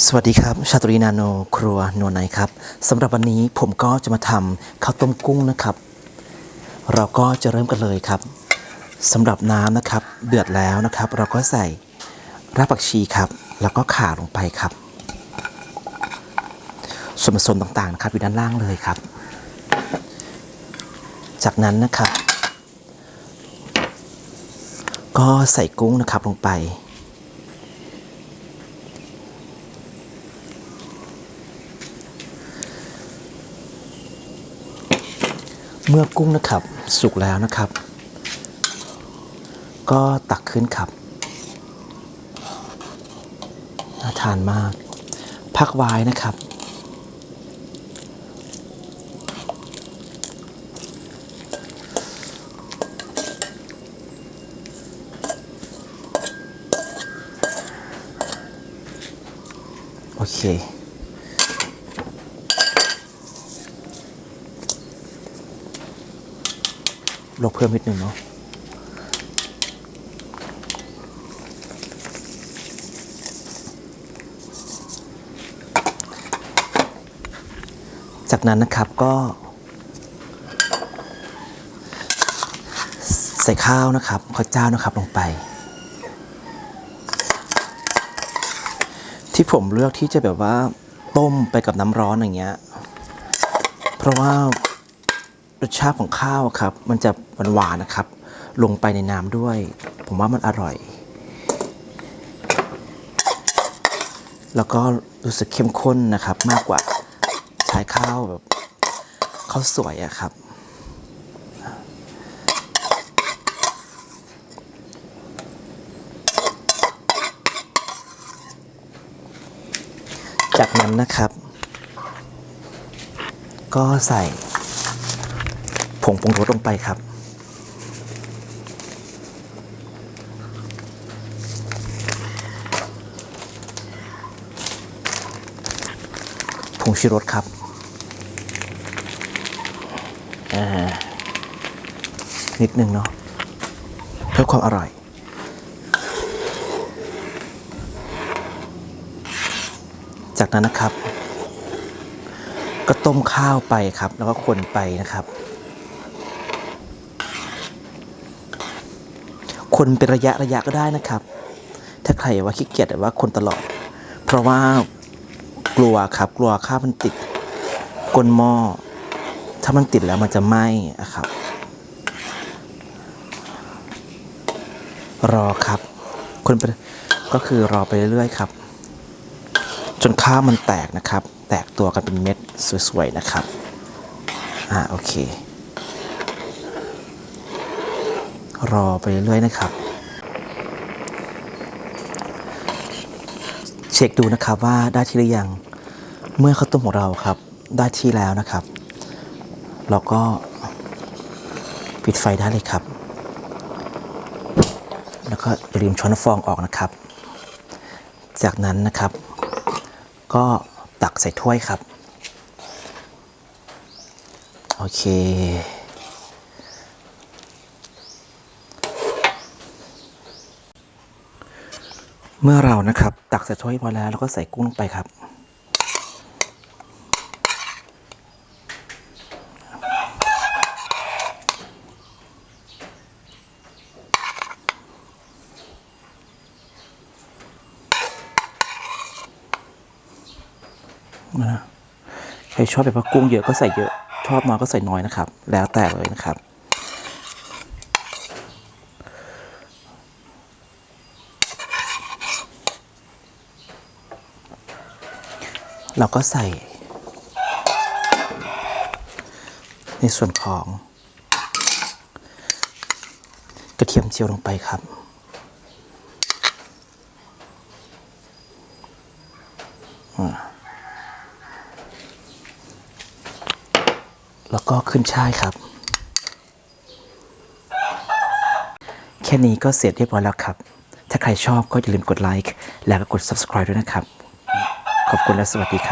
สวัสดีครับ ชาตรีนาโนครัวนวลไนครับสำหรับวันนี้ผมก็จะมาทำข้าวต้มกุ้งนะครับ เราก็จะเริ่มกันเลยครับสำหรับน้ำนะครับ เดือดแล้วนะครับ เราก็ใส่รากผักชีครับ แล้วก็ข่าลงไปครับ ส่วนผสมต่างๆนะครับอยู่ด้านล่างเลยครับ จากนั้นนะครับ ก็ใส่กุ้งนะครับลงไป เมื่อกุ้งนะครับ สุกแล้วนะครับ ก็ตักขึ้นครับน่าทานมาก พักไว้นะครับโอเค ลงเพิ่มนิดนึงเนาะจากนั้นนะครับก็ ใส่ข้าวนะครับข้าวเจ้านะครับลงไป ที่ผมเลือกที่จะแบบว่าต้มไปกับน้ำร้อนอย่างเงี้ย เพราะว่า รสชาติของข้าวครับ มันจะหวานๆนะครับ ลงไปในน้ำด้วย ผมว่ามันอร่อย แล้วก็รู้สึกเข้มข้นนะครับ มากกว่าใช้ข้าวแบบข้าวสวยอะครับจากนั้นนะครับ ก็ใส่ ผงปรุงรสลงไปครับ ผงชูรสครับนิดนึงเนาะเพื่อความอร่อยจากนั้นนะครับ ก็ต้มข้าวไปครับ แล้วก็คนไปนะครับ คนเป็นระยะระยะก็ได้นะครับ ถ้าใครว่าขี้เกียจแต่ว่าคนตลอด เพราะว่ากลัวครับกลัวข้าวมันติดก้นหม้อถ้ามันติดแล้วมันจะไหม้อะครับ รอครับ คนไปก็คือรอไปเรื่อยๆครับ จนข้าวมันแตกนะครับ แตกตัวกันเป็นเม็ดสวยๆนะครับ อ่าโอเค รอไปเรื่อยๆนะครับ เช็คดูนะครับว่าได้ที่หรือยัง เมื่อข้าวต้มของเราครับ ได้ที่แล้วนะครับ เราก็ปิดไฟได้เลยครับ แล้วก็อย่าลืมช้อนฟองออกนะครับ จากนั้นนะครับ ก็ตักใส่ถ้วยครับ โอเค เมื่อเรานะครับ ตักใส่ถ้วยพอแล้วแล้วก็ใส่กุ้งลงไปครับ นะใครชอบแบบว่ากุ้งเยอะก็ใส่เยอะ ชอบน้อยก็ใส่น้อยนะครับ แล้วแต่เลยนะครับ เราก็ใส่ ในส่วนของ กระเทียมเจียวลงไปครับ แล้วก็ขึ้นช่ายครับ แค่นี้ก็เสร็จเรียบร้อยแล้วครับ ถ้าใครชอบก็อย่าลืมกดไลค์แล้วก็กด subscribe ด้วยนะครับ ขอบคุณและสวัสดีครับ